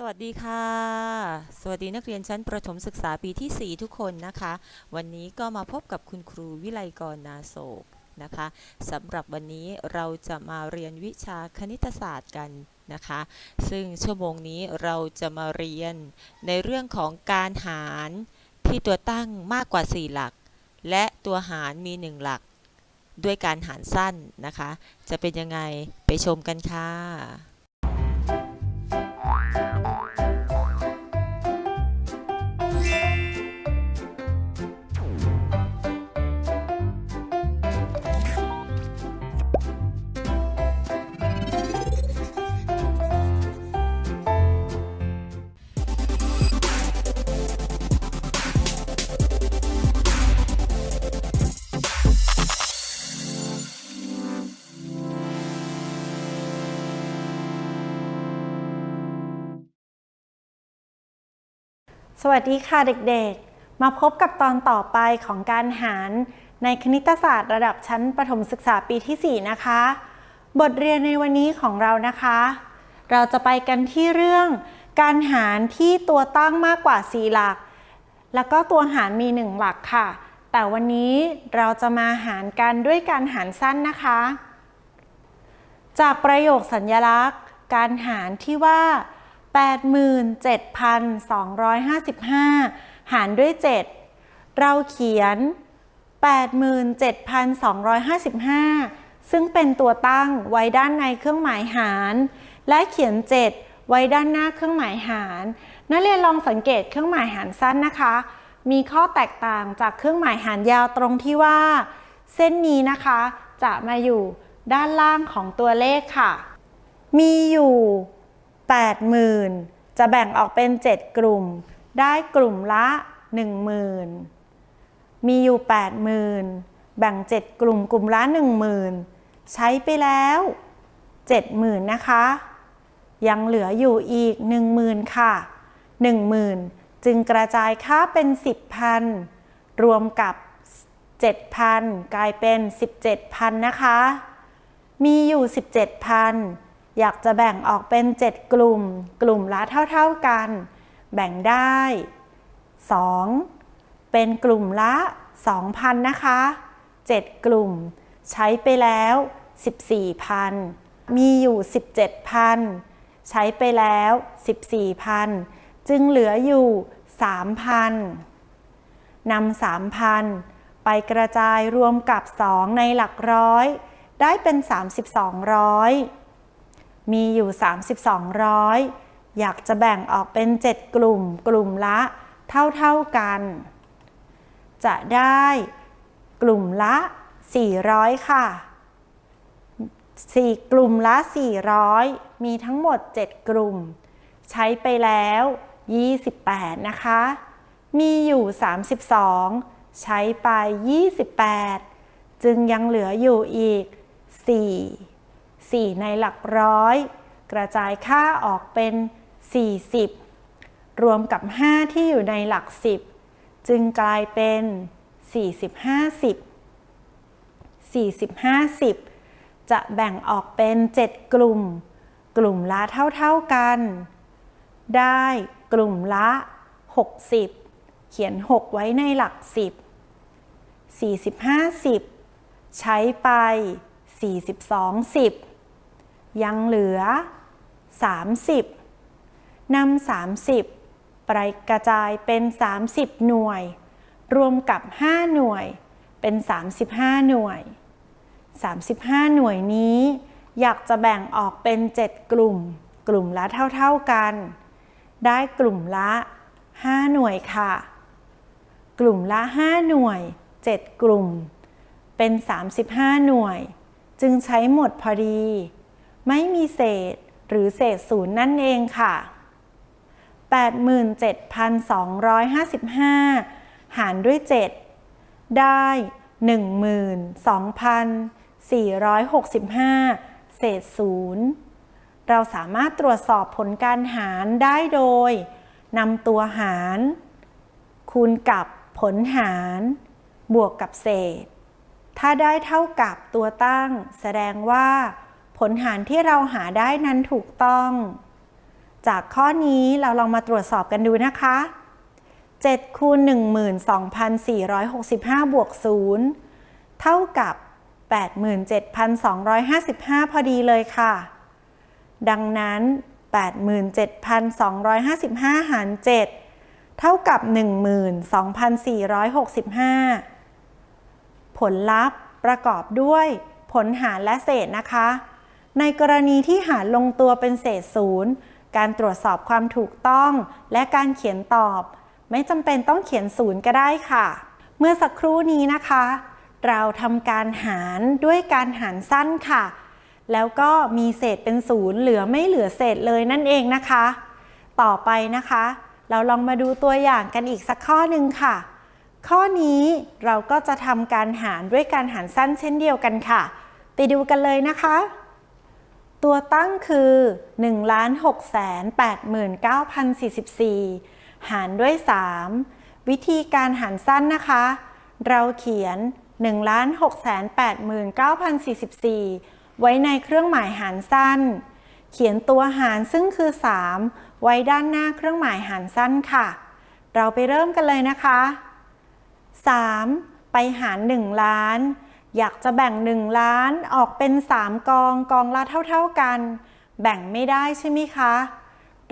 สวัสดีค่ะ สวัสดีนักเรียนชั้นประถมศึกษาปีที่ 4 ทุกคนนะคะ วันนี้ก็มาพบกับคุณครูวิไลกรนาโศกนะคะสำหรับวันนี้เราจะมาเรียนวิชาคณิตศาสตร์กันนะคะ ซึ่งชั่วโมงนี้เราจะมาเรียนในเรื่องของการหารที่ตัวตั้งมากกว่า 4 หลัก และตัวหารมี 1 หลัก ด้วยการหารสั้นนะคะ จะเป็นยังไงไปชมกันค่ะ วัสดีค่ะเด็กๆ มาพบกับตอนต่อไปของการหารในคณิตศาสตร์ระดับชั้นประถมศึกษาปีที่ 4 นะคะ บทเรียนในวันนี้ของเรานะคะ เราจะไปกันที่เรื่อง การหารที่ตัวตั้งมากกว่า 4 หลัก แล้วก็ตัวหารมี 1 หลักค่ะ แต่วันนี้เราจะมาหารกันด้วยการหารสั้นนะคะ จากประโยคสัญญลักษณ์ การหารที่ว่า 87,255 หารด้วย 7 เราเขียน 87,255 ซึ่งเป็นตัวตั้งไว้ด้านในเครื่องหมายหาร และเขียน 7 ไว้ด้านหน้าเครื่องหมายหาร นักเรียนลองสังเกตเครื่องหมายหารสั้นนะคะ มีข้อแตกต่างจากเครื่องหมายหารยาวตรงที่ว่า เส้นนี้นะคะจะมาอยู่ด้านล่างของตัวเลขค่ะ มีอยู่ 80,000 จะแบ่งออกเป็น 7 กลุ่ม ได้กลุ่มละ 10,000 มีอยู่ 80,000 แบ่ง 7 กลุ่มกลุ่มละ 10,000 ใช้ไปแล้ว 70,000 นะคะ ยังเหลืออยู่อีก 10,000 ค่ะ 10,000 จึงกระจายค่าเป็น 10,000 รวมกับ 7,000 กลายเป็น 17,000 นะคะ มีอยู่ 17,000 อยากจะแบ่งออกเป็น 7 กลุ่ม กลุ่มละเท่า ๆกัน แบ่งได้ 2 เป็นกลุ่มละ 2,000 นะคะ 7 กลุ่ม ใช้ไปแล้ว 14,000 มีอยู่ 17,000 ใช้ไปแล้ว 14,000 จึงเหลืออยู่ 3,000 นำ 3,000 ไปกระจายรวมกับ 2 ในหลักร้อย ได้เป็น 3200 มีอยู่ 3200อยากจะแบ่งออกเป็น 7 กลุ่ม กลุ่มละเท่าๆกัน จะได้กลุ่มละ 400 ค่ะ 4 กลุ่มละ 400 มีทั้งหมด 7 กลุ่ม ใช้ไปแล้ว 28 นะคะ มีอยู่ 32 ใช้ไป 28 จึงยังเหลืออยู่อีก 4 4 ในหลักร้อย กระจายค่าออกเป็น 40 รวมกับ 5 ที่อยู่ในหลัก 10 จึงกลายเป็น 40 50 40 50 จะแบ่งออกเป็น 7 กลุ่ม กลุ่มละเท่าๆกัน ได้กลุ่มละ 60 เขียน 6 ไว้ในหลัก 10 40 50 ใช้ไป 42 10 ยังเหลือ 30นำ30 ไปกระจายเป็น 30 หน่วย รวมกับ 5 หน่วย เป็น 35 หน่วย 35 หน่วยนี้ อยากจะแบ่งออกเป็น 7 กลุ่ม กลุ่มละเท่า ๆกัน ได้กลุ่มละ 5 หน่วยค่ะ กลุ่มละ 5 หน่วย 7 กลุ่ม เป็น 35 หน่วย จึงใช้หมดพอดี ไม่มีเศษหรือเศษศูนย์นั่นเองค่ะ 87,255 หารด้วย 7 ได้ 12,465 เศษศูนย์เราสามารถตรวจสอบผลการหารได้โดยนำตัวหาร คูณกับผลหาร บวกกับเศษ ถ้าได้เท่ากับตัวตั้ง แสดงว่า ผลหารที่เราหาได้นั้นถูกต้อง จากข้อนี้เราลองมาตรวจสอบกันดูนะคะ 7คูณ12,465 บวก 0 เท่ากับ 87,255 พอดีเลยค่ะ ดังนั้น 87,255 หาร 7 เท่ากับ 12,465 ผลลัพธ์ประกอบด้วยผลหารและเศษนะคะ ในกรณีที่หารลงตัวเป็นเศษศูนย์ การตรวจสอบความถูกต้อง และการเขียนตอบ ไม่จำเป็นต้องเขียนศูนย์ก็ได้ค่ะ เมื่อสักครู่นี้นะคะ เราทำการหารด้วยการหารสั้นค่ะ แล้วก็มีเศษเป็นศูนย์เหลือไม่เหลือเศษเลยนั่นเองนะคะ ต่อไปนะคะ เราลองมาดูตัวอย่างกันอีกสักข้อหนึ่งค่ะ ข้อนี้เราก็จะทำการหารด้วยการหารสั้นเช่นเดียวกันค่ะ ไปดูกันเลยนะคะ ตัวตั้งคือ 1,689,044 หารด้วย 3 วิธีการหารสั้นนะคะ เราเขียน 1,689,044 ไว้ในเครื่องหมายหารสั้น เขียนตัวหารซึ่งคือ 3 ไว้ด้านหน้าเครื่องหมายหารสั้นค่ะ เราไปเริ่มกันเลยนะคะ 3. ไปหาร 1 ล้าน อยากจะแบ่ง 1 ล้านออกเป็น 3 กองกองละเท่าๆกัน แบ่งไม่ได้ใช่ไหมคะ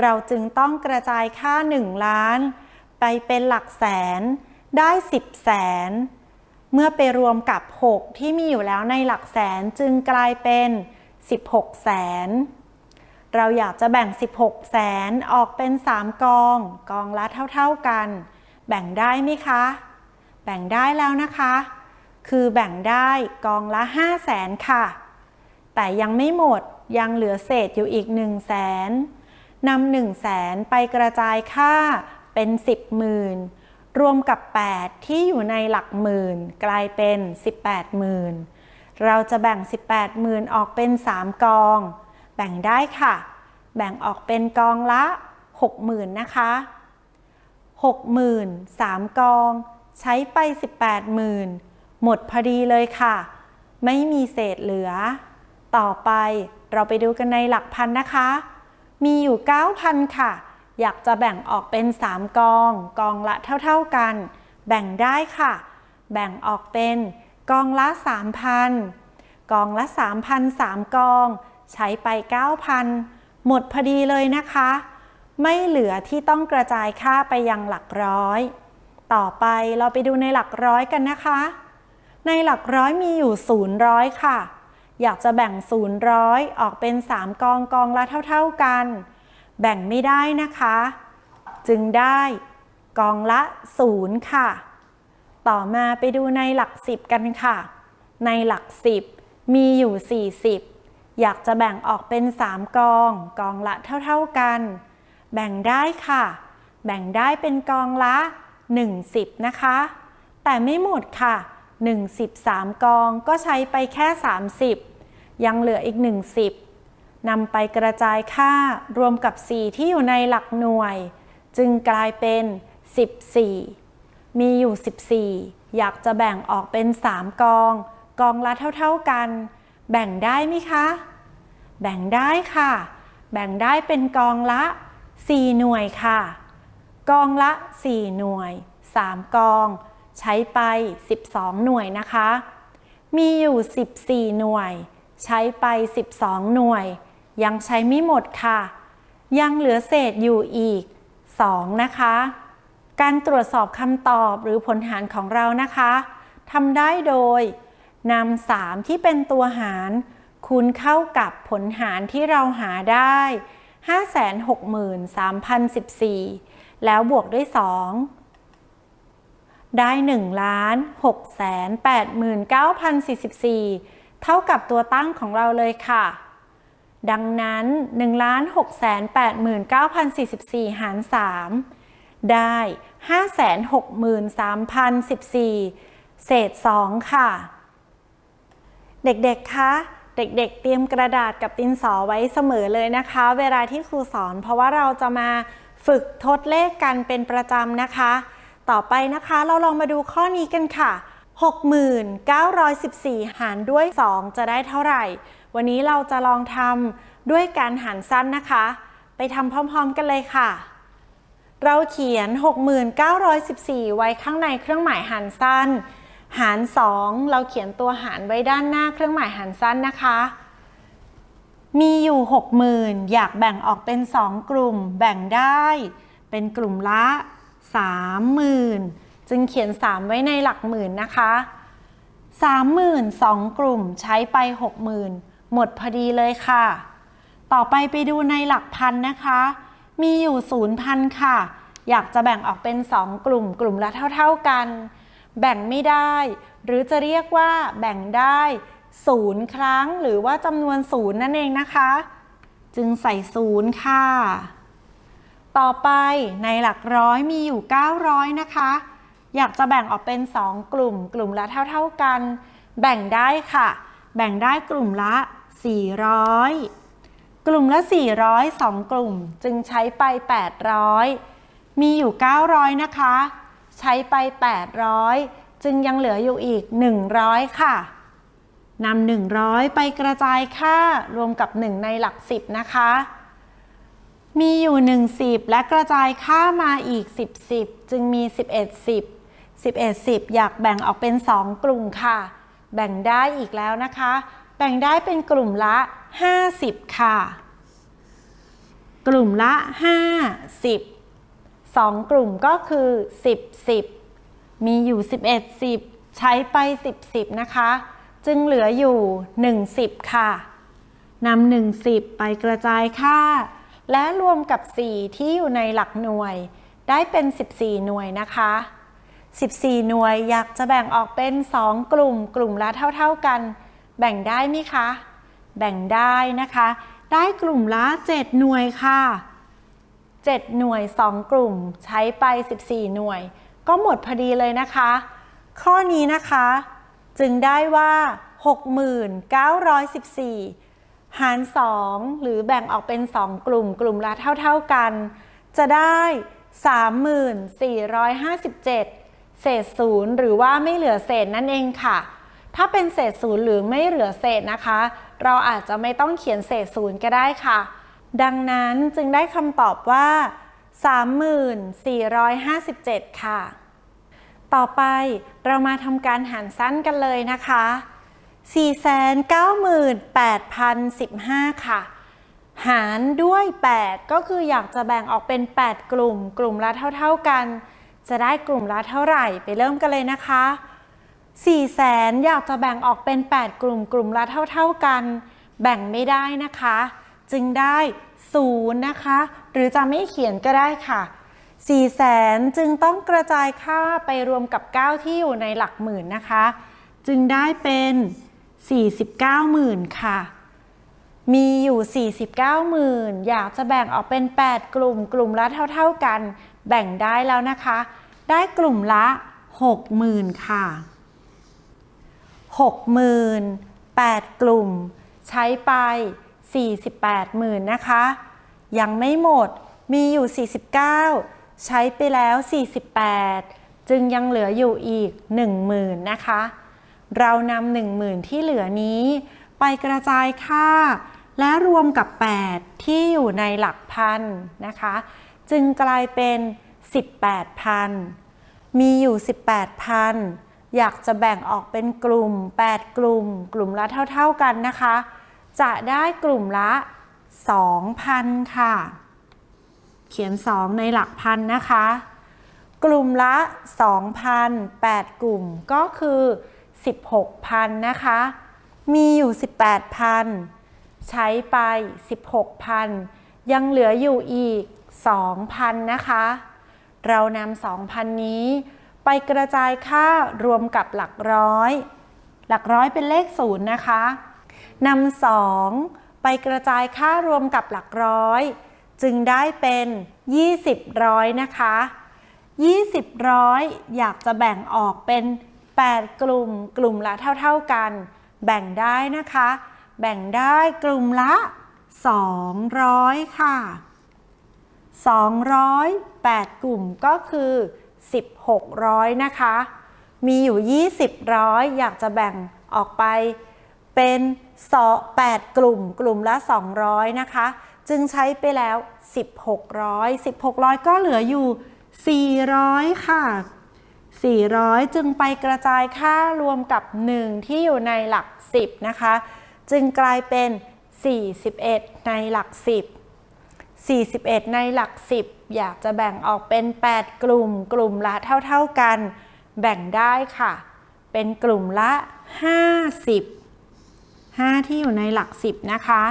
เราจึงต้องกระจายค่า 1 ล้าน ไปเป็นหลักแสน ได้ 10 แสน เมื่อไปรวมกับ 6 ที่มีอยู่แล้วในหลักแสนจึงกลายเป็น 16 แสน เราอยากจะแบ่ง 16 แสนออกเป็น 3 กอง กองละเท่าๆกัน แบ่งได้ไหมคะ แบ่งได้แล้วนะคะ คือแบ่งได้กองละ 5 0 0แสนค่ะ แต่ยังไม่หมดยังเหลือเศษอยู่อีก 1 0 0 0 0แสนนำ1 0 0 0 0แสนไปกระจายค่าเป็น 10หมื่นรวมกับ 8 ที่อยู่ในหลักหมื่น กลายเป็น 18หมื่นเราจะแบ่ง 18หมื่นออกเป็น 3 กอง แบ่งได้ค่ะ แบ่งออกเป็นกองละ 60,000นะคะ60,000 3 กอง ใช้ไป 18,000 หมดพอดีเลยค่ะ ไม่มีเศษเหลือ ต่อไปเราไปดูกันในหลักพันนะคะ มีอยู่ 9,000 ค่ะ อยากจะแบ่งออกเป็น 3 กอง กองละเท่าๆกัน แบ่งได้ค่ะ แบ่งออกเป็นกองละ 3,000 กองละ 3,000 3 กอง ใช้ไป 9,000 หมดพอดีเลยนะคะ ไม่เหลือที่ต้องกระจายค่าไปยังหลักร้อย ต่อไปเราไปดูในหลักร้อยกันนะคะ ในหลักร้อยมีอยู่ศูนย์ร้อยค่ะ อยากจะแบ่งศูนย์ร้อยออกเป็น 3 กองกองละเท่า ๆกัน แบ่งไม่ได้นะคะ จึงได้กองละศูนย์ค่ะ ต่อมาไปดูในหลักสิบกันค่ะ ในหลักสิบมีอยู่ 40 อยากจะแบ่งออกเป็น 3 กอง กองละเท่าๆกัน แบ่งได้ค่ะ แบ่งได้เป็นกองละ 10 นะคะ แต่ไม่หมดค่ะ 113 กองก็ใช้ไปแค่ 30 ยังเหลืออีก 10นำไปกระจายค่ารวมกับ 4 ที่อยู่ในหลักหน่วย จึงกลายเป็น 14 มีอยู่ 14 อยากจะแบ่งออกเป็น 3 กอง กองละเท่าๆกัน แบ่งได้ไหมคะ แบ่งได้ค่ะ แบ่งได้เป็นกองละ 4 หน่วยค่ะ กองละ 4 หน่วย 3 กอง ใช้ไป 12 หน่วยนะคะ มีอยู่ 14 หน่วย ใช้ไป 12 หน่วย ยังใช้ไม่หมดค่ะ ยังเหลือเศษอยู่อีก 2 นะคะ การตรวจสอบคำตอบหรือผลหารของเรานะคะทำได้โดยนำ3ที่เป็นตัวหาร คูณเข้ากับผลหารที่เราหาได้ 563,014 แล้วบวกด้วย 2 ได้1ล้าน6แสน89,044 เท่ากับตัวตั้งของเราเลยค่ะ ดังนั้น1ล้าน6แสน89,044 หาร 3 ได้ 563,014 เศษ 2 ค่ะ เด็กๆ คะเด็กๆ เตรียมกระดาษกับดินสอไว้เสมอเลยนะคะ เวลาที่ครูสอน เพราะว่าเราจะมาฝึกทดเลขกันเป็นประจำนะคะ ต่อไปนะคะ เราลองมาดูข้อนี้กันค่ะ 6914 หารด้วย 2 จะได้เท่าไหร่ วันนี้เราจะลองทำด้วยการหารสั้นนะคะ ไปทำพร้อมๆกันเลยค่ะ เราเขียน 6914 ไว้ข้างในเครื่องหมายหารสั้น หาร 2 เราเขียนตัวหารไว้ด้านหน้าเครื่องหมายหารสั้นนะคะมีอยู่ 60,000 อยากแบ่งออกเป็น 2 กลุ่ม แบ่งได้ เป็นกลุ่มละ 30,000 จึงเขียน 3 ไว้ในหลักหมื่นนะคะ30,000สองกลุ่มใช้ไป 60,000 หมดพอดีเลยค่ะ ต่อไปไปดูในหลักพันนะคะ มีอยู่ศูนย์พันค่ะ อยากจะแบ่งออกเป็น 2 กลุ่ม กลุ่มละเท่า ๆกัน แบ่งไม่ได้ หรือจะเรียกว่าแบ่งได้ศูนย์ครั้งหรือว่าจำนวนศูนย์นั่นเองนะคะ จึงใส่ศูนย์ค่ะ ต่อไปในหลักร้อยมีอยู่ 900 นะคะ อยากจะแบ่งออกเป็น 2 กลุ่ม กลุ่มละเท่า ๆกัน แบ่งได้ค่ะ แบ่งได้กลุ่มละ 400 กลุ่มละ 400 2 กลุ่ม จึงใช้ไป 800 มีอยู่ 900 นะคะ ใช้ไป 800 จึงยังเหลืออยู่อีก 100 ค่ะนำ100 ไปกระจายค่ารวมกับ 1 ในหลัก 10 นะคะ มีอยู่1 10 และกระจายค่ามาอีก 10 10 จึงมี 11 10 11 10 อยากแบ่งออกเป็น 2 กลุ่มค่ะ แบ่งได้อีกแล้วนะคะ แบ่งได้เป็นกลุ่มละ 50 ค่ะ กลุ่มละ 50 2 กลุ่มก็คือ 10 10 มีอยู่ 11 10 ใช้ไป 10 10 นะคะ จึงเหลืออยู่ 1 10 ค่ะนำ1 10 ไปกระจายค่า และรวมกับ 4 ที่อยู่ในหลักหน่วย ได้เป็น 14 หน่วยนะคะ 14 หน่วยอยากจะแบ่งออกเป็น 2 กลุ่ม กลุ่มละเท่า ๆกัน แบ่งได้ไหมคะ แบ่งได้นะคะ ได้กลุ่มละ 7 หน่วยค่ะ 7 หน่วย 2 กลุ่ม ใช้ไป 14 หน่วย ก็หมดพอดีเลยนะคะ ข้อนี้นะคะ จึงได้ว่า 6914 หาร 2 หรือแบ่งออกเป็น 2 กลุ่มกลุ่มละเท่า ๆกัน จะได้ 3457 เศษศูนย์หรือว่าไม่เหลือเศษนั่นเองค่ะ ถ้าเป็นเศษศูนย์หรือไม่เหลือเศษนะคะ เราอาจจะไม่ต้องเขียนเศษศูนย์ก็ได้ค่ะ ดังนั้นจึงได้คำตอบว่า 3457 ค่ะ ต่อไปเรามาทำการหารสั้นกันเลยนะคะ 498,015 ค่ะ หารด้วย 8 ก็คืออยากจะแบ่งออกเป็น 8 กลุ่ม กลุ่มละเท่า ๆกัน จะได้กลุ่มละเท่าไหร่ไปเริ่มกันเลยนะคะ4แสนอยากจะแบ่งออกเป็น 8 กลุ่ม กลุ่มละเท่า ๆกัน แบ่งไม่ได้นะคะ จึงได้0นะคะ หรือจะไม่เขียนก็ได้ค่ะ4แสนจึงต้องกระจายค่าไปรวมกับ 9 ที่อยู่ในหลักหมื่นนะคะ จึงได้เป็น 49หมื่นค่ะ มีอยู่ 49หมื่นอยากจะแบ่งออกเป็น 8 กลุ่ม กลุ่มละเท่า ๆกัน แบ่งได้แล้วนะคะ ได้กลุ่มละ60,000ค่ะ60,000 8กลุ่ม ใช้ไป 48,000นะคะ ยังไม่หมด มีอยู่ 49 ใช้ไปแล้ว 48 จึงยังเหลืออยู่อีก 10,000นะคะ เรานำ10,000ที่เหลือนี้ ไปกระจายค่า และรวมกับ 8 ที่อยู่ในหลักพันนะคะ จึงกลายเป็น 18,000 มีอยู่ 18,000 อยากจะแบ่งออกเป็นกลุ่ม 8 กลุ่ม กลุ่มละเท่า ๆกันนะคะ จะได้กลุ่มละ 2,000 ค่ะ เขียน 2 ในหลักพันนะคะ กลุ่มละ 2,000 8 กลุ่มก็คือ 16,000นะคะ มีอยู่ 18,000 ใช้ไป 16,000 ยังเหลืออยู่อีก 2,000 นะคะ เรานำ2,000 นี้ไปกระจายค่ารวมกับหลักร้อย หลักร้อยเป็นเลขศูนย์นะคะนำสองไปกระจายค่ารวมกับหลักร้อย จึงได้เป็น 20 ร้อยนะคะ 20 ร้อยอยากจะแบ่งออกเป็น 8 กลุ่ม กลุ่มละเท่า ๆกัน แบ่งได้นะคะ แบ่งได้กลุ่มละ 200 ค่ะ200 8 กลุ่มก็คือ 1600 นะคะ มีอยู่ 20 ร้อย อยากจะแบ่งออกไปเป็น8กลุ่ม กลุ่มละ 200 นะคะ จึงใช้ไปแล้ว 1600 1600 ก็เหลืออยู่ 400 ค่ะ 400 จึงไปกระจายค่ารวมกับ 1 ที่อยู่ในหลัก 10 นะคะ จึงกลายเป็น 41 ในหลัก 10 41 ในหลัก 10 อยากจะแบ่งออกเป็น 8 กลุ่ม กลุ่มละเท่า ๆกัน แบ่งได้ค่ะ เป็นกลุ่มละ 50 5 ที่อยู่ในหลัก 10 นะคะ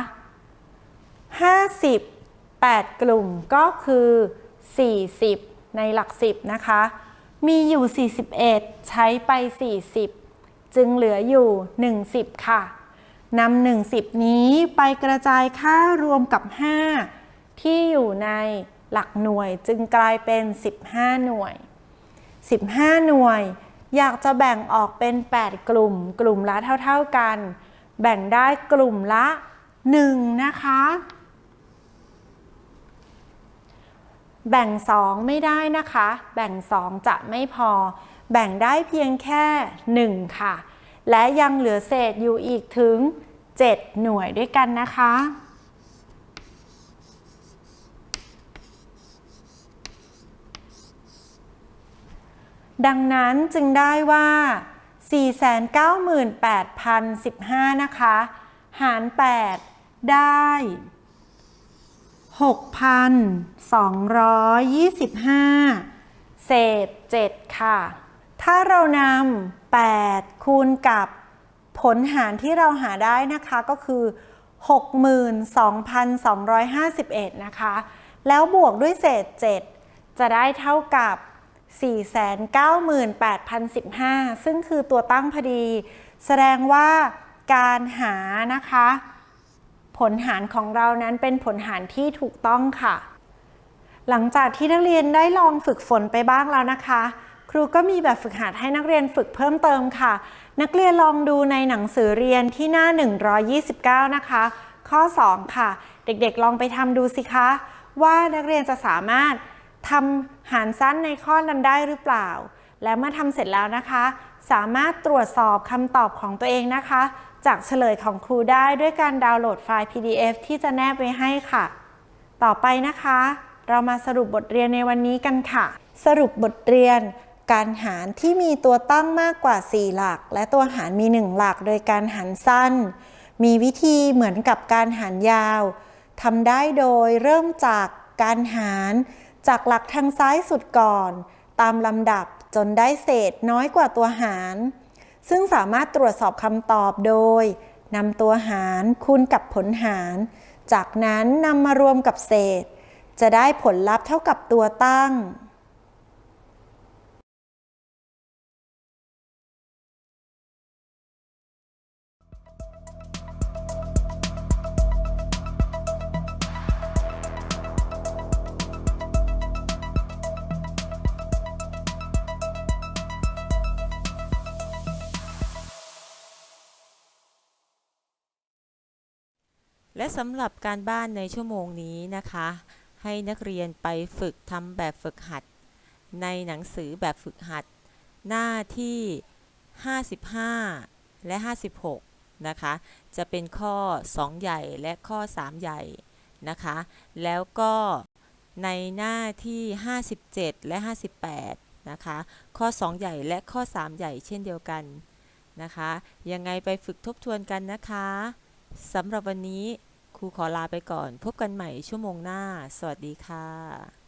50 8 กลุ่มก็คือ 40 ในหลัก 10 นะคะ มีอยู่ 41 ใช้ไป 40 จึงเหลืออยู่ 10 ค่ะนำ10 นี้ไปกระจายค่ารวมกับ 5 ที่อยู่ในหลักหน่วยจึงกลายเป็น 15 หน่วย 15 หน่วย อยากจะแบ่งออกเป็น 8 กลุ่ม กลุ่มละเท่า ๆกัน แบ่งได้กลุ่มละ 1 นะคะ แบ่ง 2 ไม่ได้นะคะ แบ่ง 2 จะไม่พอ แบ่งได้เพียงแค่ 1 ค่ะ และยังเหลือเศษอยู่อีกถึง 7 หน่วยด้วยกันนะคะ ดังนั้นจึงได้ว่า 498,015 นะคะ หาร 8 ได้ 6,225 เศษ 7 ค่ะ ถ้าเรานำ8 คูณกับผลหารที่เราหาได้นะคะก็คือ 62,251 นะคะ แล้วบวกด้วยเศษ 7 จะได้เท่ากับ 498,015 ซึ่งคือตัวตั้งพอดี แสดงว่าการหานะคะ ลหารของเรานั้นเป็นผลหารที่ถูกต้องค่ะ หลังจากที่นักเรียนได้ลองฝึกฝนไปบ้างแล้วนะคะ ครูก็มีแบบฝึกหัดให้นักเรียนฝึกเพิ่มเติมค่ะ นักเรียนลองดูในหนังสือเรียนที่หน้า 129 นะคะ ข้อ 2 ค่ะ เด็กๆลองไปทำดูสิคะ ว่านักเรียนจะสามารถทำหารสั้นในข้อนั้นได้หรือเปล่า และเมื่อทำเสร็จแล้วนะคะ สามารถตรวจสอบคำตอบของตัวเองนะคะ จากเฉลยของครูได้ด้วยการดาวน์โหลดไฟล์ PDF ที่จะแนบไว้ให้ค่ะ ต่อไปนะคะ เรามาสรุปบทเรียนในวันนี้กันค่ะ สรุปบทเรียน การหารที่มีตัวตั้งมากกว่า 4 หลัก และตัวหารมี 1 หลักโดยการหารสั้น มีวิธีเหมือนกับการหารยาวทำได้โดยเริ่มจากการหารจากหลักทางซ้ายสุดก่อน ตามลำดับจนได้เศษน้อยกว่าตัวหาร ซึ่งสามารถตรวจสอบคำตอบโดยนำตัวหารคูณกับผลหาร จากนั้นนำมารวมกับเศษ จะได้ผลลัพธ์เท่ากับตัวตั้ง และสำหรับการบ้านในชั่วโมงนี้นะคะ ให้นักเรียนไปฝึกทำแบบฝึกหัด ในหนังสือแบบฝึกหัด หน้าที่ 55 และ 56 นะคะ จะเป็นข้อ 2 ใหญ่และข้อ 3 ใหญ่นะคะ แล้วก็ในหน้าที่ 57 และ 58 นะคะ ข้อ 2 ใหญ่และข้อ 3 ใหญ่เช่นเดียวกันนะคะ ยังไงไปฝึกทบทวนกันนะคะ สำหรับวันนี้ครูขอลาไปก่อน พบกันใหม่ชั่วโมงหน้า สวัสดีค่ะ